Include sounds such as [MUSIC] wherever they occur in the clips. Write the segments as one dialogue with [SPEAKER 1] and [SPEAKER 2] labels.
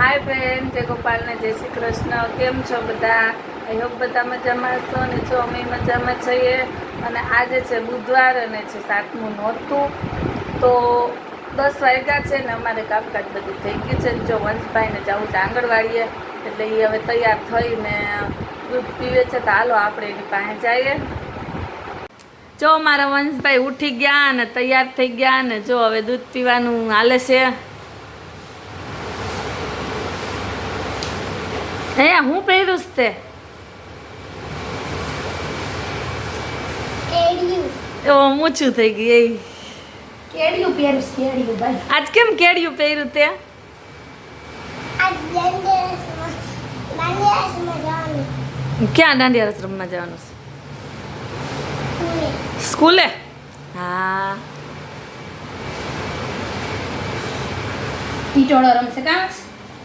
[SPEAKER 1] હાય friend જય ગોપાલને, જય શ્રી કૃષ્ણ. કેમ છો બધા? આઈ હોપ બધા મજામાં હશો અને જો અમે મજામાં છીએ. અને આજે છે બુધવાર અને છે સાતમું નહોતું તો દસ વાગ્યા છે ને અમારે કામકાજ બધું થઈ ગયું છે. ને જો વંશભાઈને જવું છે આંગણવાડીએ. એટલે એ હવે તૈયાર થઈને દૂધ પીવે છે. તો હાલો આપણે એની પાસે જઈએ. જો મારા વંશભાઈ ઉઠી ગયા અને તૈયાર થઈ ગયા ને જો હવે દૂધ પીવાનું હાલે છે. હે હું પહેર્યું તે. ઓછું ઊંચું થઈ ગઈ એ.
[SPEAKER 2] કેડિયું પહેરીશ કેડિયું ભાઈ.
[SPEAKER 1] આજ કેમ કેડિયું પહેર્યું તે? ક્યાં દાંડિયા આશ્રમમાં રમવા જવાનું. છે? સ્કૂલે. હા.
[SPEAKER 2] ટીટોળો રમશે કાં?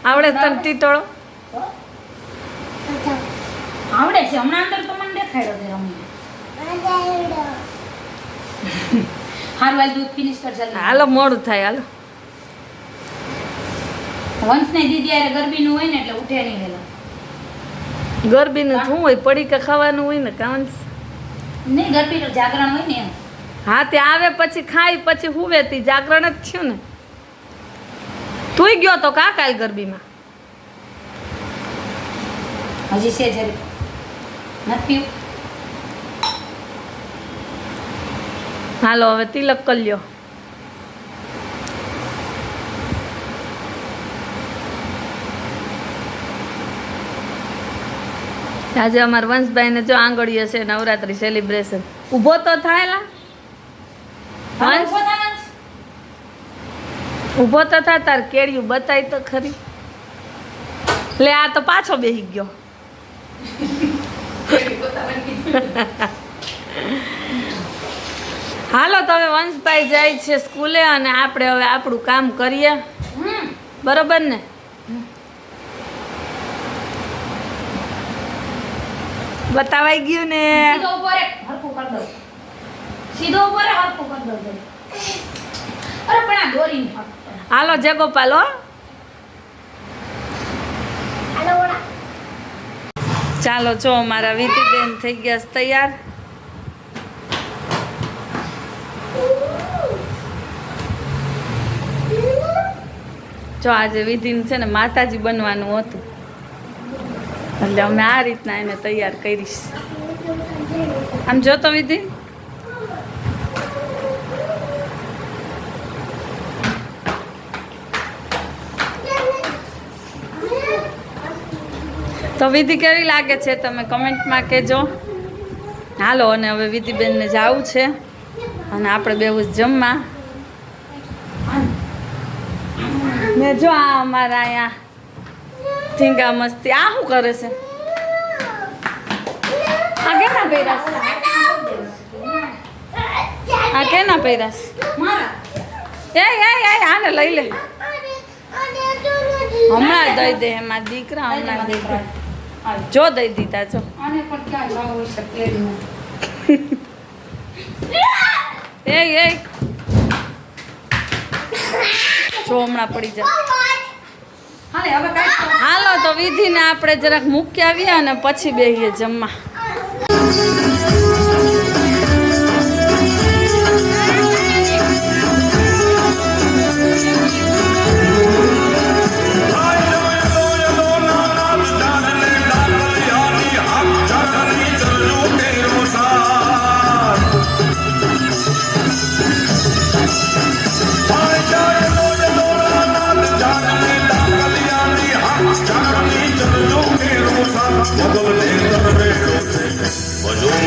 [SPEAKER 1] આવડે તને ટીટોળો?
[SPEAKER 2] આવડે છે. હમણાં અંદર તો મને દેખાડ્યો તે રમી હારું હાલ દૂધ ફિનિશ કર જલ્દી.
[SPEAKER 1] હાલો મોડું થાય હાલો.
[SPEAKER 2] વંશને દીદી યારે ગરબીનું હોય ને એટલે ઉઠે નહીં વહેલો.
[SPEAKER 1] ગરબીનું શું હોય? પડીકા ખાવાનું હોય ને કાંસ?
[SPEAKER 2] નહીં ગરબીનું જાગરણ હોય ને એમ.
[SPEAKER 1] હા તે આવે પછી ખાઈ પછી હુવે તી જાગરણ જ થયું ને. તું ગયો તો કા કાલ ગરબીમાં?
[SPEAKER 2] હજી છે જરી નથી
[SPEAKER 1] હાલો હવે તિલક કરી લ્યો. આજે અમારા વંશભાઈને જો આંગળીએ છે નવરાત્રી સેલિબ્રેશન ઊભો તો થાયલા.
[SPEAKER 2] ઊભો
[SPEAKER 1] તો થા તાર કેળિયું બતાય તો ખરી. લે આ તો પાછો બેસી ગયો. [LAUGHS] હાલો તો હવે વંશભાઈ જાય છે સ્કૂલે અને આપણે હવે આપણું કામ કરીએ. બરોબર ને? બતાવાઈ ગયું ને?
[SPEAKER 2] સીધો સીધો અરે પણ આ દોરી
[SPEAKER 1] હાલો જય ગોપાલ હો. ચાલો જો મારા વિધિબેન થઈ ગયા છે તૈયાર. જો આજે વિધિને છે ને માતાજી બનવાનું હતું. એટલે અમે આ રીતના એને તૈયાર કરીશ. આમ જોતો વિધિ તો વિધિ કેવી લાગે છે તમે કમેન્ટમાં કહેજો. હાલો, અને હવે વિધિબેનને જવું છે. અને આપણે બેવું જ જમવા. ને જો આ અમારા અહીંયા ઠીંગા મસ્તી, આ શું કરે છે? આ કેના પહેરાશ આ કેના પહેરાશ એ એ આને લઈ લે. હમણાં દઈ દે, એમાં દીકરા, હમણાં દઈ દે જો દઈ દીધા જો
[SPEAKER 2] આને પણ ક્યાં જવું છે [LAUGHS]
[SPEAKER 1] એ એ. જો હમણાં પડી જાય.
[SPEAKER 2] હાલે
[SPEAKER 1] તો. વિધિને આપણે જરાક મૂકી આવીએ અને પછી બેસીએ જમવા.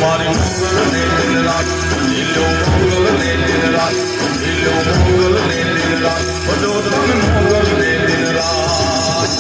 [SPEAKER 3] મારી મંગલ ને દિન રાત લીલો મંગલ ને દિન રાત લીલો મંગલ ને દિન રાત ભજો તમે મંગલ ને દિન રાત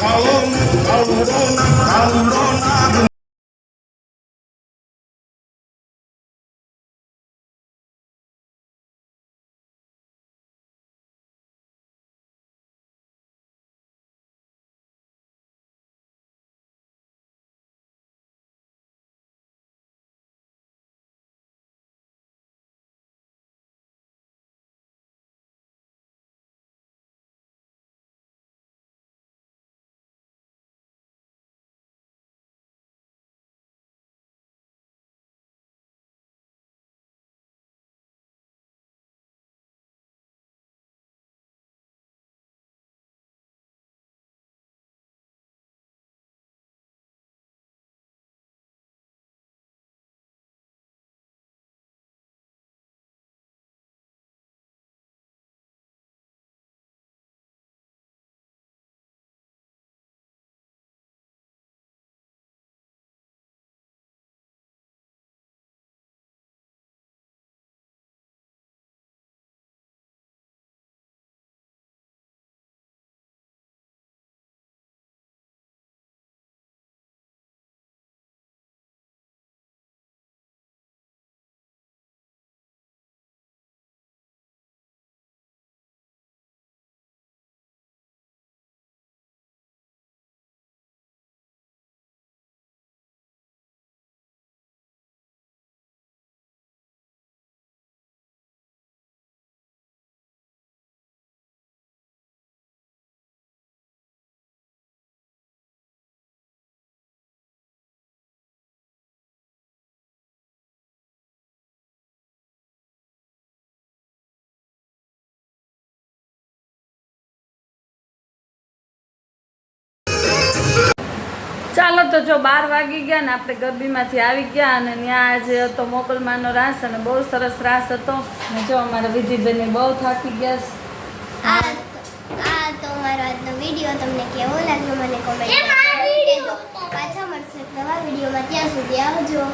[SPEAKER 3] Paulo, Paulo, Paulo, Paulo,
[SPEAKER 1] ચાલો તો જો બાર વાગી ગયા ને આપણે ગરબીમાંથી આવી ગયા અને ત્યાં આજે હતો મોકલમાનો રાસ અને બહુ સરસ રાસ હતો. ને જો અમારા વિધિબેન બહુ થાકી ગયા છે.
[SPEAKER 4] આ તો મારો આજનો વીડિયો તમને કેવો લાગ્યો મને કોમેન્ટ પાછા મળશે નવા વિડીયોમાં ત્યાં સુધી આવજો.